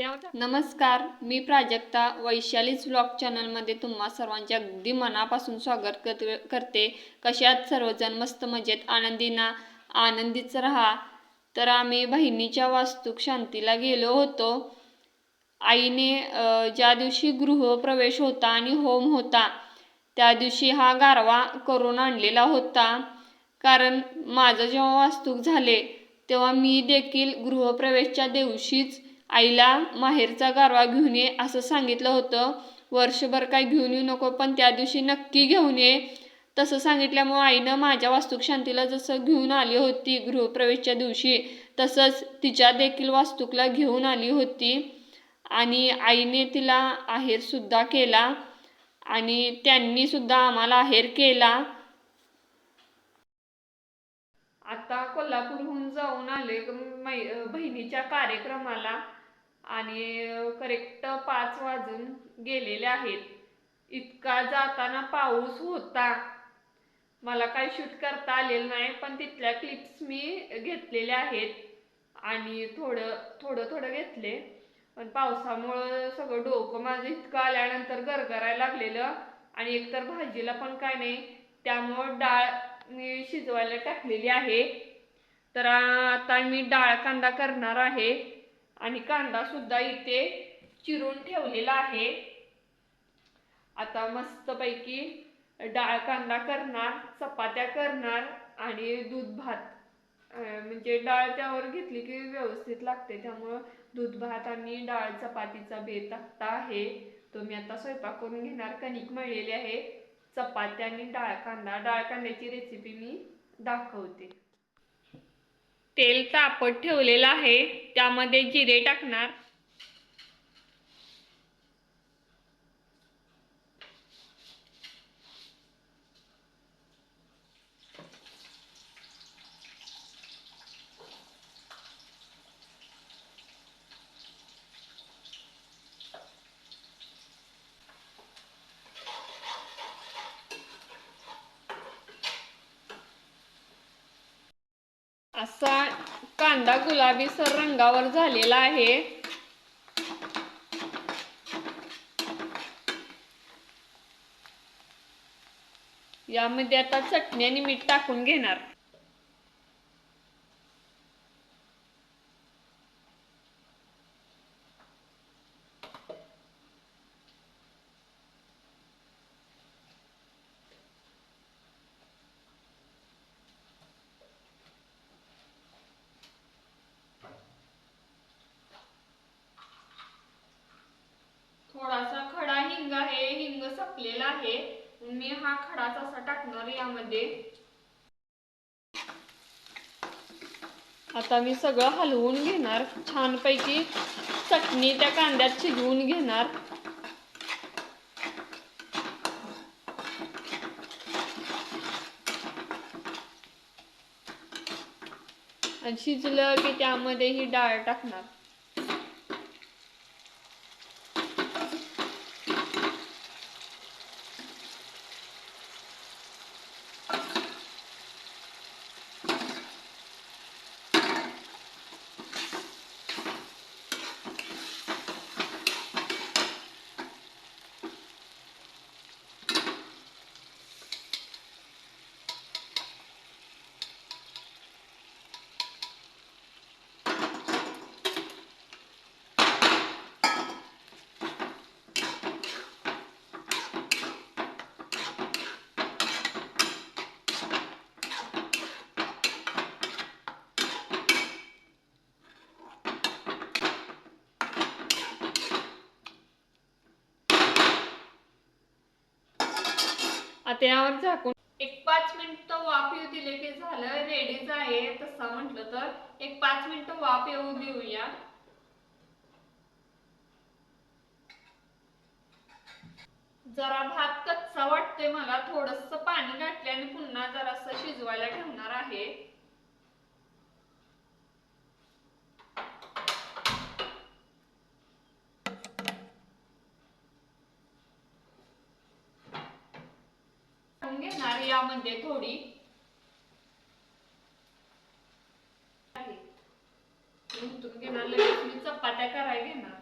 नमस्कार मी प्राजक्ता वैशालीच व्लॉग चॅनलमध्ये तुम्हा सर्वांचे अगदी मनापासून स्वागत करते. कशात सर्वजण? मस्त मजेत. आनंदीना आनंदीच राहा. तर आम्ही बहिणीच्या वास्तूक शांतीला गेलो होतो. आईने ज्या दिवशी गृहप्रवेश होता आणि होम होता त्या दिवशी हा गारवा करून आणलेला होता. कारण माझं जेव्हा वास्तूक झाले तेव्हा मी देखील गृहप्रवेशच्या दिवशीच आईला माहेरचा गारवा घेऊन ये असं सांगितलं होतं. वर्षभर काय घेऊन येऊ नको पण त्या दिवशी नक्की घेऊन ये. तसं सांगितल्यामुळं आईनं माझ्या वास्तुकशांतीला जसं घेऊन आली होती गृहप्रवेशच्या दिवशी तसंच तिच्या देखील वास्तूकला घेऊन आली होती. आणि आईने तिला आहेरसुद्धा केला आणि त्यांनीसुद्धा आम्हाला आहेर केला. आता कोल्हापूरहून जाऊन आले बहिणीच्या कार्यक्रमाला. आणि करेक्ट पाच वाजून गेलेले आहेत. इतका जाताना पाऊस होता. मला काही शूट करता आलेलं नाही पण तिथल्या क्लिप्स मी घेतलेल्या आहेत. आणि थोडं थोडं थोडं घेतले. पण पावसामुळं सगळं डोकं माझं इतकं आल्यानंतर गरगरायला लागलेलं. आणि एकतर भाजीला पण काय नाही त्यामुळं डाळ मी शिजवायला टाकलेली आहे. तर आता मी डाळ कांदा करणार आहे. आणि कांदा सुद्धा इथे चिरून ठेवलेला आहे. आता मस्तपैकी डाळ कांदा करणार चपात्या करणार आणि दूध भात म्हणजे डाळ त्यावर घेतली की व्यवस्थित लागते. त्यामुळं दूध भात आणि डाळ चपातीचा बेत आत्ता आहे. तो मी आता स्वयंपाक करून घेणार. कणिक मळलेली आहे. चपात्या आणि डाळ कांदा डाळ कांद्याची रेसिपी मी दाखवते. तेल तापत ठेवलेलं आहे त्यामध्ये जिरे टाकणार. असा कांदा गुलाबी सर रंगावर झालेला आहे. यामध्ये आता चटणी आणि मीठ टाकून घेणार. थोडासा खडा हिंग आहे हिंग संपलेला आहे. मी हा खडाच असा टाकणार यामध्ये. आता मी सगळं हलवून घेणार. छानपैकी चटणी त्या कांद्यात शिजवून घेणार. आणि शिजलं की त्यामध्ये ही डाळ टाकणार. आता यावर झाकून एक पाच मिनिट वाफ येऊ दिले की झालं रेडीच आहे तसं म्हटलं तर. एक पाच मिनिट वाफ येऊ देऊया. जरा भात कच्चा वाटतोय मला थोडस पाणी घातल्याने पुन्हा जरासं शिजवायला ठेवणार आहे. टाकून घेणार यामध्ये म्हणजे थोडी. घेणार लगेच मी चपात्या करायला घेणार.